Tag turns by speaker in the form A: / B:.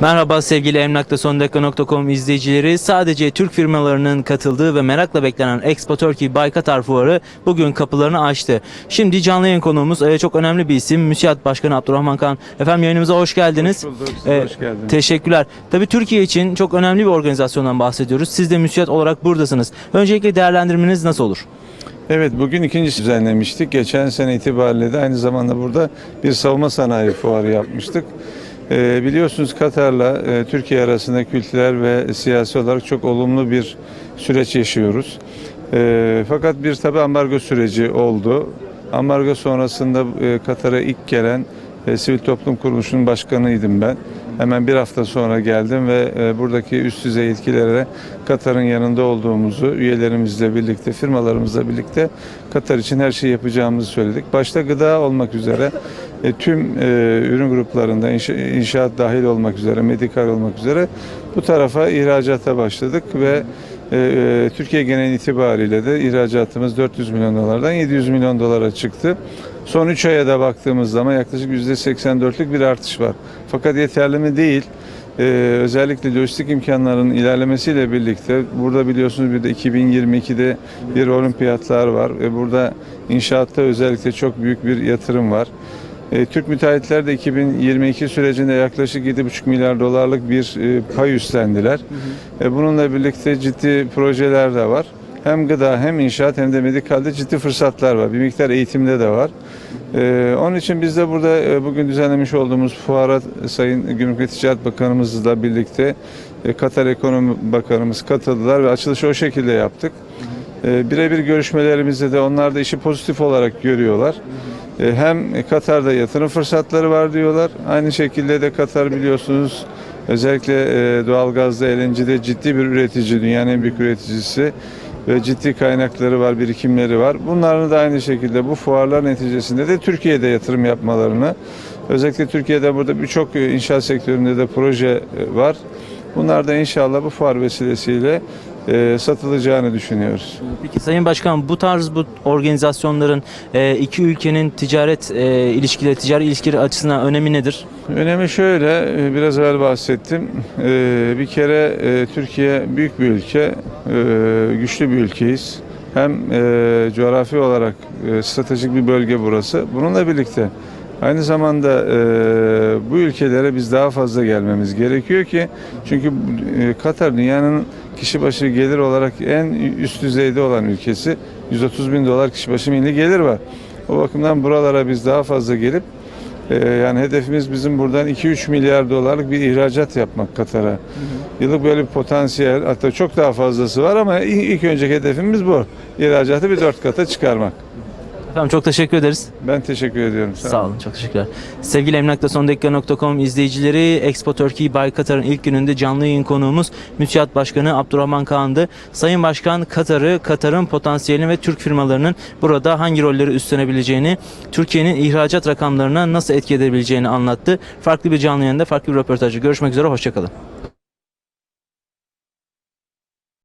A: Merhaba sevgili emlaktasondakika.com izleyicileri. Sadece Türk firmalarının katıldığı ve merakla beklenen Expo Turkey Bay Katar Fuarı bugün kapılarını açtı. Şimdi canlı yayın konuğumuz e, çok önemli bir isim. MÜSİAD Başkanı Abdurrahman Kan. Efendim yayınımıza hoş geldiniz.
B: Hoş bulduk, siz
A: E,
B: hoş geldiniz.
A: Teşekkürler. Tabii Türkiye için çok önemli bir organizasyondan bahsediyoruz. Siz de MÜSİAD olarak buradasınız. Öncelikle değerlendirmeniz nasıl olur?
B: Evet bugün ikincisi düzenlemiştik. Geçen sene itibariyle de aynı zamanda burada bir savunma sanayi fuarı yapmıştık. Ee, biliyorsunuz Katar'la e, Türkiye arasında kültürel ve siyasi olarak çok olumlu bir süreç yaşıyoruz. Ee, fakat bir tabi ambargo süreci oldu. Ambargo sonrasında e, Katar'a ilk gelen e, sivil toplum kuruluşunun başkanıydım ben. Hemen bir hafta sonra geldim ve buradaki üst düzey yetkililere Katar'ın yanında olduğumuzu, üyelerimizle birlikte, firmalarımızla birlikte Katar için her şeyi yapacağımızı söyledik. Başta gıda olmak üzere e, tüm e, ürün gruplarında inşa- inşaat dahil olmak üzere, medikal olmak üzere bu tarafa ihracata başladık ve e, Türkiye genel itibariyle de ihracatımız 400 milyon dolardan 700 milyon dolara çıktı. Son 3 aya da baktığımız zaman yaklaşık %84'lük bir artış var. Fakat yeterli mi değil. Ee, özellikle lojistik imkanlarının ilerlemesiyle birlikte burada biliyorsunuz bir de 2022'de bir olimpiyatlar var ve burada inşaatta özellikle çok büyük bir yatırım var. Ee, Türk müteahhitler de 2022 sürecinde yaklaşık 7,5 milyar dolarlık bir e, pay üstlendiler. E, bununla birlikte ciddi projeler de var. Hem gıda hem inşaat hem de medikalde ciddi fırsatlar var. Bir miktar eğitimde de var. Ee, onun için biz de burada e, bugün düzenlemiş olduğumuz fuara Sayın Gümrük ve Ticaret Bakanımızla birlikte e, Katar Ekonomi Bakanımız katıldılar ve açılışı o şekilde yaptık. E, birebir görüşmelerimizde de onlar da işi pozitif olarak görüyorlar. E, hem Katar'da yatırım fırsatları var diyorlar. Aynı şekilde de Katar biliyorsunuz özellikle e, doğalgazda, LNG'de ciddi bir üretici, dünyanın en büyük üreticisi ve ciddi kaynakları var, birikimleri var. Bunların da aynı şekilde bu fuarlar neticesinde de Türkiye'de yatırım yapmalarını, özellikle Türkiye'de burada birçok e, inşaat sektöründe de proje e, var. Bunlar da inşallah bu fuar vesilesiyle e, satılacağını düşünüyoruz.
A: Peki Sayın Başkan bu tarz bu organizasyonların e, iki ülkenin ticaret e, ilişkileri, ticari ilişkileri açısından önemi nedir?
B: Önemi şöyle, e, biraz evvel bahsettim. E, Bir kere e, Türkiye büyük bir ülke, e, güçlü bir ülkeyiz. Hem e, coğrafi olarak e, stratejik bir bölge burası. Bununla birlikte aynı zamanda e, bu ülkelere biz daha fazla gelmemiz gerekiyor ki çünkü e, Katar dünyanın kişi başı gelir olarak en üst düzeyde olan ülkesi. 130 bin dolar kişi başı milli gelir var. O bakımdan buralara biz daha fazla gelip ee, yani hedefimiz bizim buradan 2-3 milyar dolarlık bir ihracat yapmak Katar'a. Yıllık böyle bir potansiyel hatta çok daha fazlası var ama ilk, ilk önceki hedefimiz bu. İhracatı bir dört kata çıkarmak.
A: Efendim çok teşekkür ederiz.
B: Ben teşekkür ediyorum.
A: Sağ olun. Çok teşekkürler. Sevgili emlaktasondakika.com izleyicileri Expo Turkey Bay Katar'ın ilk gününde canlı yayın konuğumuz MÜSİAD Başkanı Abdurrahman Kağan'dı. Sayın Başkan Katar'ı, Katar'ın potansiyelini ve Türk firmalarının burada hangi rolleri üstlenebileceğini, Türkiye'nin ihracat rakamlarına nasıl etki edebileceğini anlattı. Farklı bir canlı yayında, farklı bir röportajda görüşmek üzere. Hoşçakalın.